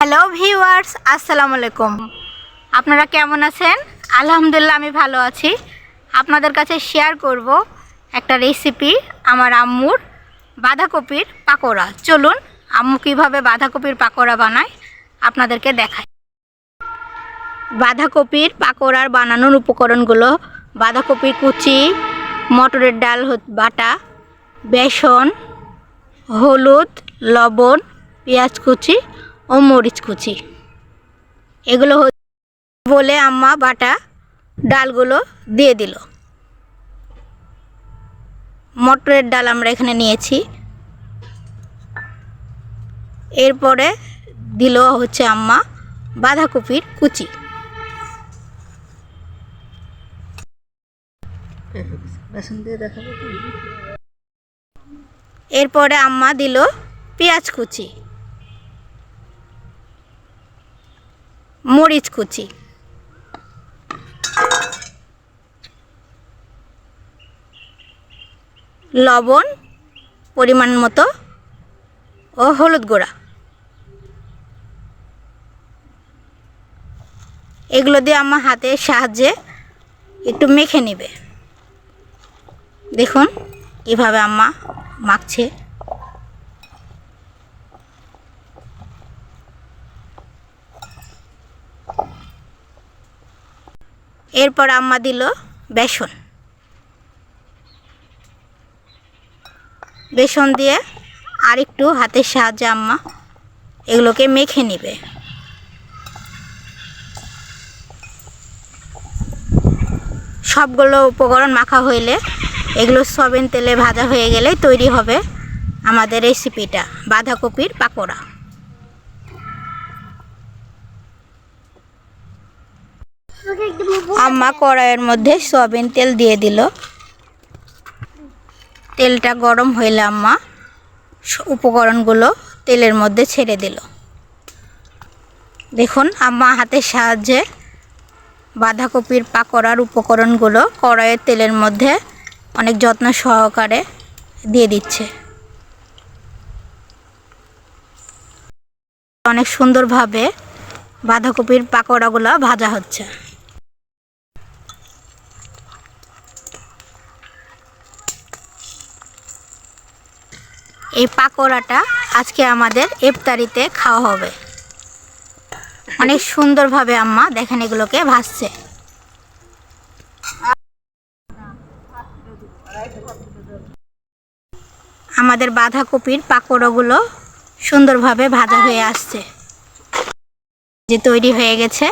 Hello viewers আসসালামু আলাইকুম। আপনারা কেমন আছেন? আলহামদুলিল্লাহ, আমি ভালো আছি। আপনাদের কাছে শেয়ার করব একটা রেসিপি আমার আম্মুর বাঁধাকপির পাকোড়া। চলুন, আম্মু কীভাবে বাঁধাকপির পাকোড়া বানায় আপনাদেরকে দেখায় বাঁধাকপির পাকোড়ার বানানোর উপকরণগুলো বাঁধাকপির কুচি, মটরের ডাল বাটা, বেসন, হলুদ, লবণ, পেঁয়াজ কুচি ও মরিচ কুচি। এগুলো বলে আম্মা বাটা ডালগুলো দিয়ে দিল। মটরের ডাল আমরা এখানে নিয়েছি। এরপরে দিল হচ্ছে আম্মা বাঁধাকপির কুচি? এরপরে আম্মা দিল পেঁয়াজ কুচি। মরিচ কুচি। লবণ, পরিমাণ মতো ও হলুদ গুঁড়া। এগুলো দিয়ে আমার হাতের সাহায্যে একটু মেখে নেবে। দেখুন কীভাবে আম্মা মাখছে। এরপর আম্মা দিল বেসন। বেসন দিয়ে আরেকটু হাতের সাহায্যে আম্মা এগুলোকে মেখে নেবে। সবগুলো উপকরণ মাখা হইলে এগুলো সবেন তেলে ভাজা হয়ে গেলে তৈরি হবে আমাদের রেসিপিটা, বাঁধাকপির পাকোড়া। আম্মা কড়াইয়ের মধ্যে সয়াবিন তেল দিয়ে দিল। তেলটা গরম হইলে আম্মা উপকরণগুলো তেলের মধ্যে ছেড়ে দিল। দেখুন আম্মা হাতের সাহায্যে বাঁধাকপির পাকোড়ার উপকরণগুলো কড়াইয়ের তেলের মধ্যে অনেক যত্ন সহকারে দিয়ে দিচ্ছে। অনেক সুন্দরভাবে বাঁধাকপির পাকোড়াগুলো ভাজা হচ্ছে। এই পাকোড়াটা আজকে আমাদের ইফতারিতে খাওয়া হবে। অনেক সুন্দরভাবে আম্মা দেখেন এগুলোকে ভাজছে। আমাদের বাঁধাকপির পাকোড়াগুলো সুন্দরভাবে ভাজা হয়ে আসছে। যে তৈরি হয়ে গেছে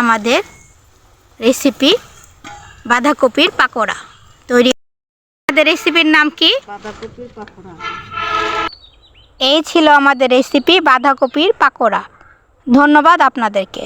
আমাদের রেসিপি বাঁধাকপির পাকোড়া। তৈরি আমাদের রেসিপির নাম কি? বাঁধাকপির পাকোড়া। এই ছিল আমাদের রেসিপি বাঁধাকপির পাকোড়া। ধন্যবাদ আপনাদেরকে।